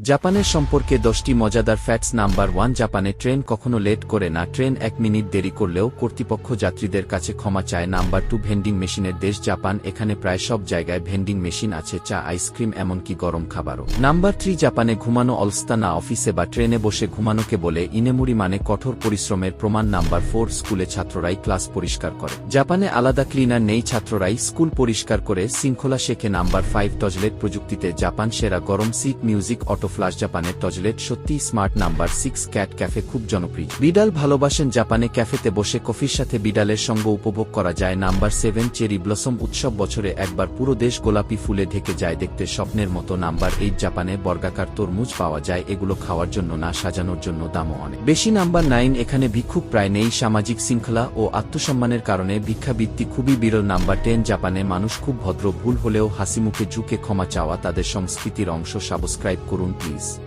জাপানের সম্পর্কে দশটি মজাদার ফ্যাক্টস। নাম্বার ওয়ান, জাপানে ট্রেন কখনো লেট করে না। ট্রেন এক মিনিট দেরি করলেও কর্তৃপক্ষ যাত্রীদের কাছে ক্ষমা চায়। নাম্বার টু, ভেন্ডিং মেশিনের দেশ, জাপান। এখানে প্রায় সব জায়গায় ভেন্ডিং মেশিন আছে, চা আইসক্রিম এমনকি গরম খাবারও। নাম্বার থ্রি, জাপানে ঘুমানো অলস্তা না। অফিসে বা ট্রেনে বসে ঘুমানোকে বলে ইনেমুরি মানে কঠোর পরিশ্রমের প্রমাণ। নাম্বার ফোর, স্কুলে ছাত্ররাই ক্লাস পরিষ্কার করে। জাপানে আলাদা ক্লিনার নেই, ছাত্ররাই স্কুল পরিষ্কার করে, শৃঙ্খলা শেখে। নাম্বার ফাইভ টজলেট প্রযুক্তিতে জাপান সেরা গরম সিট মিউজিক অটো ফ্লাশ জাপানের টজলেট সত্যিই smart number six cat cafe খুব জনপ্রিয়। বিডাল ভালোবাসেন জাপানে ক্যাফেতে বসে কফির সাথে বিড়ালের সঙ্গ উপভোগ করা যায়। নাম্বার সেভেন চেরি ব্লসম উৎসব বছরে একবার পুরো দেশ গোলাপি ফুলে ঢেকে যায়। দেখতে স্বপ্নের মতো নাম্বার এইট জাপানে বর্গাকার তরমুজ পাওয়া যায়। এগুলো খাওয়ার জন্য না, সাজানোর জন্য দামও অনেক। বেশি নাম্বার নাইন এখানে ভিক্ষুক প্রায় নেই। সামাজিক শৃঙ্খলা ও আত্মসম্মানের কারণে ভিক্ষাবৃত্তি খুবই বিরল। নাম্বার টেন জাপানে মানুষ খুব ভদ্র, ভুল হলেও হাসিমুখে ঝুঁকে ক্ষমা চাওয়া তাদের সংস্কৃতির অংশ। সাবস্ক্রাইব করুন প্লিজ